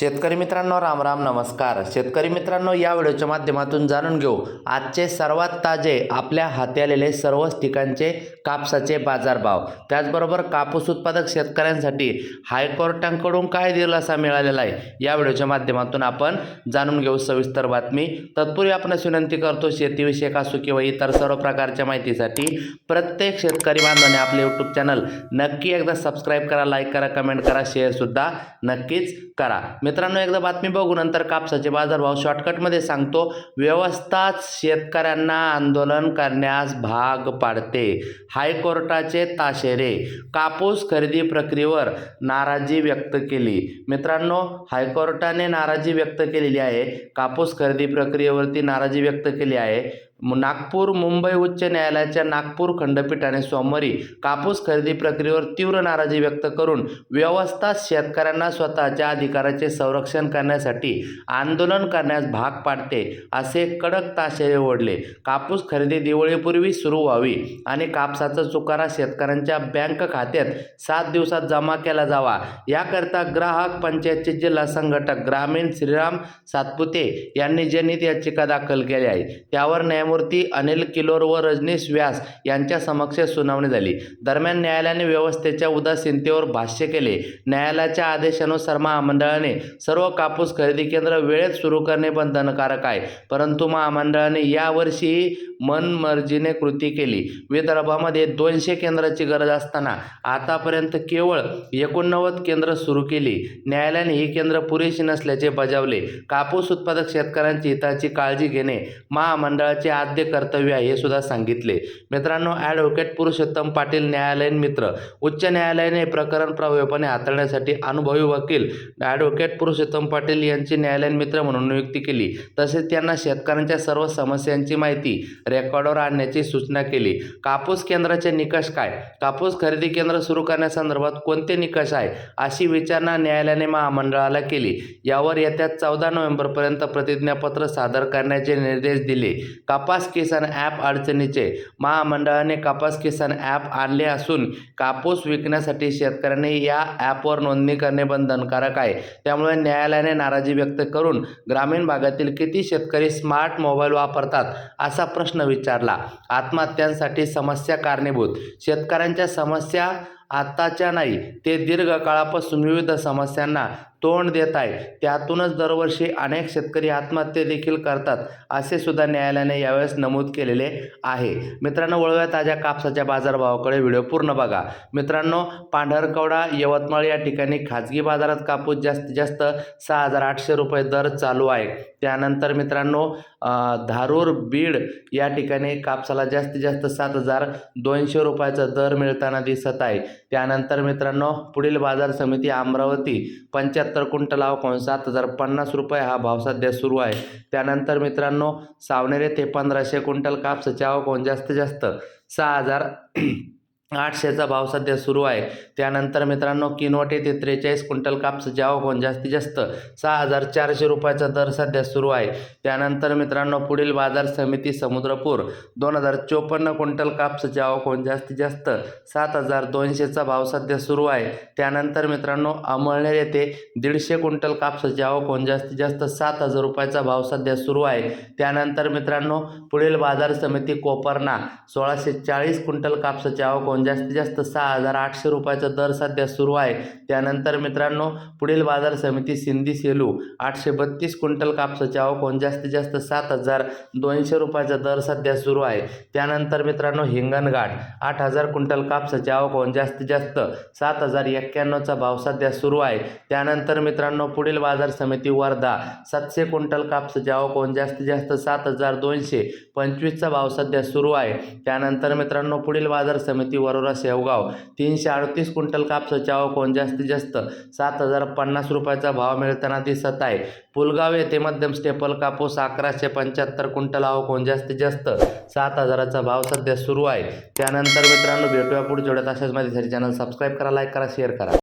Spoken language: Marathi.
शेतकरी मित्रांनो राम राम नमस्कार. शेतकरी मित्रांनो या व्हिडिओच्या माध्यमातून जाणून घेऊ. आजचे सर्वात ताजे आपल्या हाती आलेले सर्वच ठिकाणचे कापसाचे बाजारभाव. त्याचबरोबर कापूस उत्पादक शेतकऱ्यांसाठी हायकोर्टांकडून काय दिलासा मिळालेला आहे या व्हिडिओच्या माध्यमातून आपण जाणून घेऊ. सविस्तर बातमी. तत्पूर्वी आपणास विनंती करतो शेतीविषयक असो किंवा इतर सर्व प्रकारच्या माहितीसाठी प्रत्येक शेतकरी बांधवाने आपले यूट्यूब चॅनल नक्की एकदा सबस्क्राईब करा लाईक करा कमेंट करा शेअरसुद्धा नक्कीच करा. मित्रांनो एकदा बातमी बघू नंतर कापसाचे बाजारभाव शॉर्टकटमध्ये सांगतो. व्यवस्थाच शेतकऱ्यांना आंदोलन करण्यास भाग पाडते. हायकोर्टाचे ताशेरे कापूस खरेदी प्रक्रियेवर नाराजी व्यक्त केली. मित्रांनो हायकोर्टाने नाराजी व्यक्त केलेली आहे. कापूस खरेदी प्रक्रियेवरती नाराजी व्यक्त केली आहे. नागपूर मुंबई उच्च न्यायालयाच्या नागपूर खंडपीठाने सोमवारी कापूस खरेदी प्रक्रियेवर तीव्र नाराजी व्यक्त करून व्यवस्था शेतकऱ्यांना स्वतःच्या अधिकाराचे संरक्षण करण्यासाठी आंदोलन करण्यास भाग पाडते असे कडक ताशेरे ओढले. कापूस खरेदी दिवाळीपूर्वी सुरू व्हावी आणि कापसाचा चुकारा शेतकऱ्यांच्या बँक खात्यात सात दिवसात जमा केला जावा. याकरता ग्राहक पंचायतचे जिल्हा संघटक ग्रामीण श्रीराम सातपुते यांनी जनित याचिका दाखल केली आहे. त्यावर न्यायमूर्ती अनिल किलोर व रजनीश व्यास यांच्या समक्ष सुनावणी झाली. दरम्यान न्यायालयाने व्यवस्थेच्या उदासीनतेवर भाष्य केले. न्यायालयाच्या आदेशानुसार महामंडळाने सर्व कापूस खरेदी केंद्र वेळेत सुरू करणे बंधनकारक आहे. परंतु महामंडळाने यावर्षीही मनमर्जीने कृती केली. विदर्भामध्ये दोनशे केंद्राची गरज असताना आतापर्यंत केवळ एकोणनव्वद केंद्र सुरू केली. न्यायालयाने ही केंद्र पुरेशी नसल्याचे बजावले. कापूस उत्पादक शेतकऱ्यांची हिताची काळजी घेणे महामंडळाचे आद्य कर्तव्य आहे हे सुद्धा सांगितले. मित्रांनो ॲडव्होकेट पुरुषोत्तम पाटील न्यायालयीन मित्र. उच्च न्यायालयाने हे प्रकरण प्रभावीपणे हाताळण्यासाठी अनुभवी वकील ॲडव्होकेट पुरुषोत्तम पाटील यांची न्यायालयीन मित्र म्हणून नियुक्ती केली. तसेच त्यांना शेतकऱ्यांच्या सर्व समस्यांची माहिती रेकॉर्डवर आणण्याची सूचना केली. कापूस केंद्राचे निकष काय? कापूस खरेदी केंद्र सुरू करण्यासंदर्भात कोणते निकष आहे? अशी विचारणा न्यायालयाने महामंडळाला केली. यावर येत्या चौदा नोव्हेंबरपर्यंत प्रतिज्ञापत्र सादर करण्याचे निर्देश दिले. कापूस किसान ॲप अडचणीचे महामंडळाने कापास किसान ॲप आणले असून कापूस विकण्यासाठी शेतकऱ्यांनी या ॲपवर नोंदणी करणे बंधनकारक आहे. त्यामुळे न्यायालयाने नाराजी व्यक्त करून ग्रामीण भागातील किती शेतकरी स्मार्ट मोबाईल वापरतात असा प्रश्न विचारला. आत्महत्यांसाठी समस्या कारणीभूत. शेतकऱ्यांच्या समस्या आत्ताच्या नाही ते दीर्घकाळापासून विविध समस्यांना तोंड देत आहे त्यातूनच दरवर्षी अनेक शेतकरी आत्महत्या देखील करतात असे सुद्धा न्यायालयाने यावेळेस नमूद केलेले आहे. मित्रांनो वळव्या ताज्या कापसाच्या बाजारभावाकडे. व्हिडिओ पूर्ण बघा. मित्रांनो पांढरकवडा यवतमाळ या ठिकाणी खाजगी बाजारात कापूस जास्तीत जास्त सहा हजार आठशे रुपये दर चालू आहे. त्यानंतर मित्रांनो धारूर बीड या ठिकाणी कापसाला जास्तीत जास्त सात हजार दोनशे रुपयाचा दर मिळताना दिसत आहे. त्यानंतर मित्रांनो पुढील बाजार समिती अमरावती पंच्याहत्तर क्विंटल आवकोण सात हजार पन्नास रुपये हा भाव सध्या सुरू आहे. त्यानंतर मित्रांनो सावनेर येथे पंधराशे क्विंटल कापसाचे आवकोण जास्तीत जास्त सहा हजार आठशेचा भाव सध्या सुरू आहे. त्यानंतर मित्रांनो किनवट येथे त्रेचाळीस क्विंटल कापसाचे आवकोण जास्तीत जास्त सहा हजार चारशे रुपयाचा दर सध्या सुरू आहे. त्यानंतर मित्रांनो पुढील बाजार समिती समुद्रपूर दोन हजार चोपन्न क्विंटल कापसाचे आवकोण जास्तीत जास्त सात हजार दोनशेचा भाव सध्या सुरू आहे. त्यानंतर मित्रांनो अमळनेर येथे दीडशे क्विंटल कापसाचे आवकोण जास्तीत जास्त सात हजार रुपयाचा भाव सध्या सुरू आहे. त्यानंतर मित्रांनो पुढील बाजार समिती कोपरना सोळाशे चाळीस क्विंटल कापसाचे आवकोण जास्तीत जास्त सहा हजार आठशे रुपयाचा दर सध्या सुरू आहे. त्यानंतर मित्रांनो पुढील बाजार समिती सिंधी सेलू आठशे बत्तीस क्विंटल कापसाचे आवकोण जास्तीत जास्त सात हजार दोनशे रुपयाचा दर सध्या सुरू आहे. त्यानंतर मित्रांनो हिंगणघाट आठ हजार क्विंटल कापसाचे आवकोण जास्तीत जास्त सात हजार एक्क्याण्णवचा भाव सध्या सुरू आहे. त्यानंतर मित्रांनो पुढील बाजार समिती वर्धा सातशे क्विंटल कापसाचे आवकोण जास्तीत जास्त सात हजार दोनशे पंचवीसचा भाव सध्या सुरू आहे. त्यानंतर मित्रांनो पुढील बाजार समिती वरोरा शेवगाव तीनशे अडतीस क्विंटल कापसाचे आवकोण जास्तीत जास्त सात हजार पन्नास रुपयाचा भाव मिळताना दिसत आहे. पुलगाव येथे मध्यम स्टेपल कापूस अकराशे पंच्याहत्तर क्विंटल आवकोण जास्तीत जास्त सात हजाराचा भाव सध्या सुरू आहे. त्यानंतर मित्रांनो भेटूया पुढे जोड्यात अशाच माहितीसाठी चॅनल सबस्क्राईब करा लाईक करा शेअर करा.